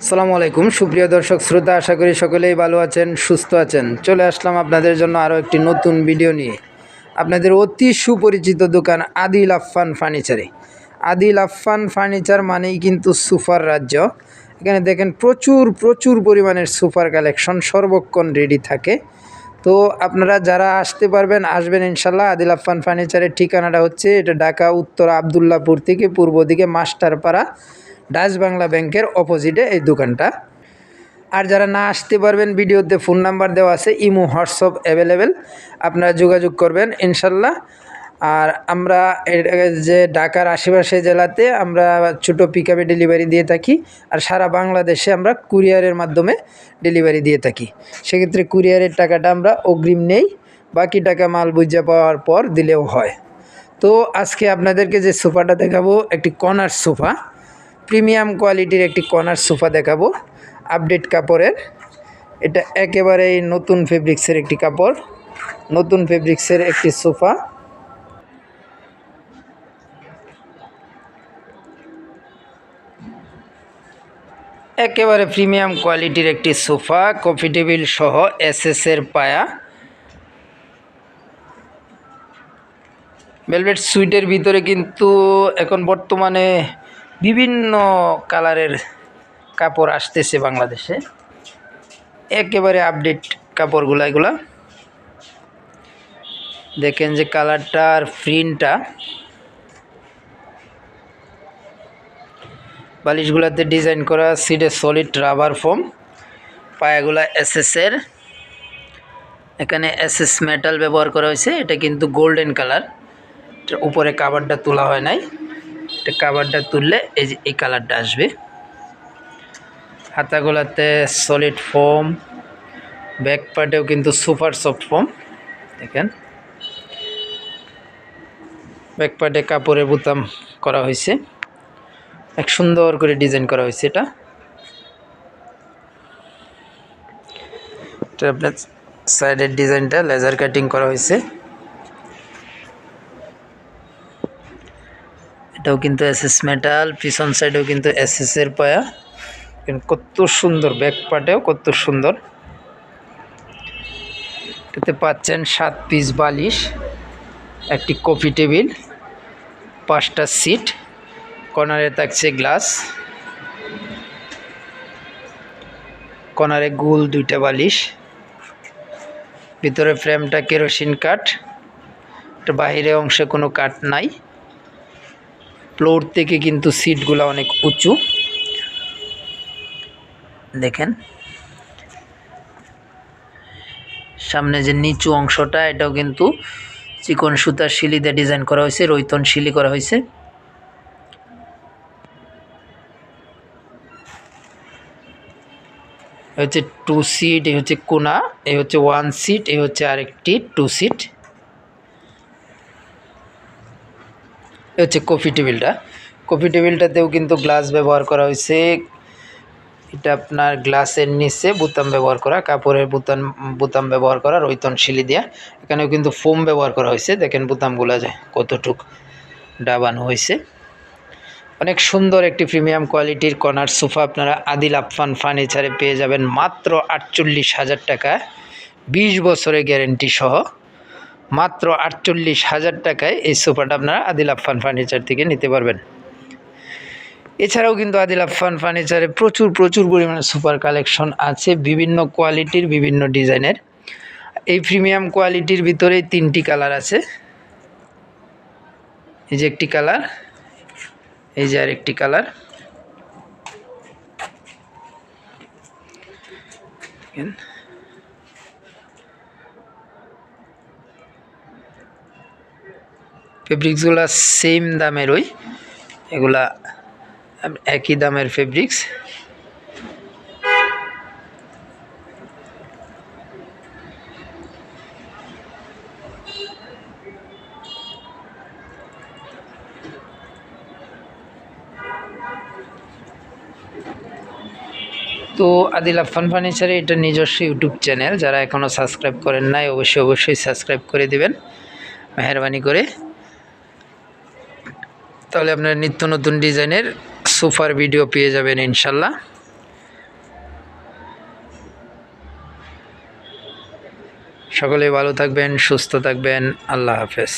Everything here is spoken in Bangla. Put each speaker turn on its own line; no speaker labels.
আসসালামু আলাইকুম। সুপ্রিয় দর্শক, শ্রোতা, আশা করি সকলেই ভালো আছেন, সুস্থ আছেন। চলে আসলাম আপনাদের জন্য আরও একটি নতুন ভিডিও নিয়ে। আপনাদের অতি সুপরিচিত দোকান আদিল আফফান ফার্নিচারে। আদিল আফফান ফার্নিচার মানেই কিন্তু সুপার রাজ্য। এখানে দেখেন প্রচুর প্রচুর পরিমাণের সুপার কালেকশন সর্বক্ষণ রেডি থাকে। তো আপনারা যারা আসতে পারবেন, আসবেন ইনশাল্লাহ আদিল আফফান ফার্নিচারের ঠিকানাটা হচ্ছে এটা ঢাকা, উত্তর আবদুল্লাপুর থেকে পূর্ব দিকে মাস্টারপাড়া। ডাচ বাংলা ব্যাংকের অপোজিটে এই দোকানটা। আর যারা না আসতে পারবেন, ভিডিওতে ফোন নাম্বার দেওয়া আছে, ইমো, হোয়াটসঅ্যাপ অ্যাভেলেবেল আপনারা যোগাযোগ করবেন, ইনশাল্লাহ। আর আমরা যে ঢাকার আশেপাশে জেলাতে আমরা ছোটো পিক আপে ডেলিভারি দিয়ে থাকি, আর সারা বাংলাদেশে আমরা কুরিয়ারের মাধ্যমে ডেলিভারি দিয়ে থাকি। সেক্ষেত্রে কুরিয়ারের টাকাটা আমরা অগ্রিম নেই, বাকি টাকা মাল বুঝে পাওয়ার পর দিলেও হয়। তো আজকে আপনাদেরকে যে সোফাটা দেখাবো, একটি কর্নার সোফা। প্রিমিয়াম কোয়ালিটির একটি কর্নার সোফা দেখাবো। আপডেট কাপড়ের। এটা একেবারেই নতুন ফেব্রিক্সের একটি কাপড়। নতুন ফেব্রিক্সের একটি সোফা। একেবারে প্রিমিয়াম কোয়ালিটির একটি সোফা, কফি টেবিল সহ এসএস এর পায়া ভেলভেট সুইটের ভিতরে কিন্তু এখন বর্তমানে বিভিন্ন কালারের কাপড় আসতেছে বাংলাদেশে। একেবারে আপডেট কাপড়গুলো এগুলা। দেখেন যে কালারটার প্রিন্টটা বালিশগুলোতে ডিজাইন করা সিডে সলিড রাবার ফোম পায়াগুলা এসএসের এখানে এসএস মেটাল ব্যবহার করা হয়েছে, এটা কিন্তু গোল্ডেন কালার উপরে কাভারটা তোলা হয় নাই। এটা কাভারটা তুললে এই যে এই কালারটা আসবে। হাতাগুলাতে সলিড ফোম ব্যাক পার্টেও কিন্তু সুপার সফট ফোম দেখেন। ব্যাক পার্টে কাপড়ের বোতাম করা হয়েছে। এক সুন্দর করে ডিজাইন করা হয়েছে এটা। আপনার সাইডের ডিজাইনটা লেজার কাটিং করা হয়েছে। এটাও কিন্তু এসএস মেটাল পিছন সাইডেও কিন্তু এসএস এর পায়া। কত সুন্দর ব্যাক পার্টেও কত সুন্দর। এতে পাচ্ছেন সাত পিস বালিশ, একটি কফি টেবিল পাঁচটা সিট কর্নারে থাকছে গ্লাস কর্নারে গুল দুইটা বালিশ, ভিতরে ফ্রেমটা কেরোসিন কাঠ বাহিরে অংশে কোনো কাঠ নাই। ফ্লোর থেকে কিন্তু সিটগুলো অনেক উঁচু। দেখেন। সামনে যে নিচু অংশটা, এটাও কিন্তু চিকন সুতার শিলি দিয়ে ডিজাইন করা হয়েছে, রৈতন শিলি করা হয়েছে। এ হচ্ছে টু সিট এই হচ্ছে কোনা, এই হচ্ছে ওয়ান সিট এই হচ্ছে আরেকটি টু সিট হচ্ছে কফি টেবিলটা। কফি টেবিলটাতেও কিন্তু গ্লাস ব্যবহার করা হয়েছে। এটা আপনার গ্লাসের নিচে বোতাম ব্যবহার করা, কাপড়ের বোতাম বোতাম ব্যবহার করা রৈতন শিলি দেওয়া এখানেও কিন্তু ফোম ব্যবহার করা হয়েছে। দেখেন বোতামগুলো যায় কতটুক ডাবানো হয়েছে। অনেক সুন্দর একটি প্রিমিয়াম কোয়ালিটির কর্নার সোফা আপনারা আদিল আফফান ফার্নিচারে পেয়ে যাবেন মাত্র আটচল্লিশ হাজার টাকা। বিশ বছরের গ্যারেন্টি সহ। মাত্র আটচল্লিশ হাজার টাকায় এই সোফাটা আপনারা আদিল আফফান ফার্নিচার থেকে নিতে পারবেন। এছাড়াও কিন্তু আদিল আফফান ফার্নিচারে প্রচুর প্রচুর পরিমাণে সুপার কালেকশন আছে, বিভিন্ন কোয়ালিটির, বিভিন্ন ডিজাইনের। এই প্রিমিয়াম কোয়ালিটির ভিতরে তিনটি কালার আছে। এই যে একটি কালার, এই যে আরেকটি কালার। ফেব্রিক্সগুলো সেম দামের ওই। এগুলা একই দামের ফেব্রিক্স তো আদিল আফান ফার্নিচারে এটা নিজস্ব ইউটিউব চ্যানেল। যারা এখনও সাবস্ক্রাইব করেন নাই, অবশ্যই অবশ্যই সাবস্ক্রাইব করে দিবেন। মেহরবানি করে। তাহলে আপনার নিত্য নতুন ডিজাইনের সোফার ভিডিও পেয়ে যাবেন ইনশাল্লাহ। সকলে ভালো থাকবেন, সুস্থ থাকবেন, আল্লাহ হাফেজ।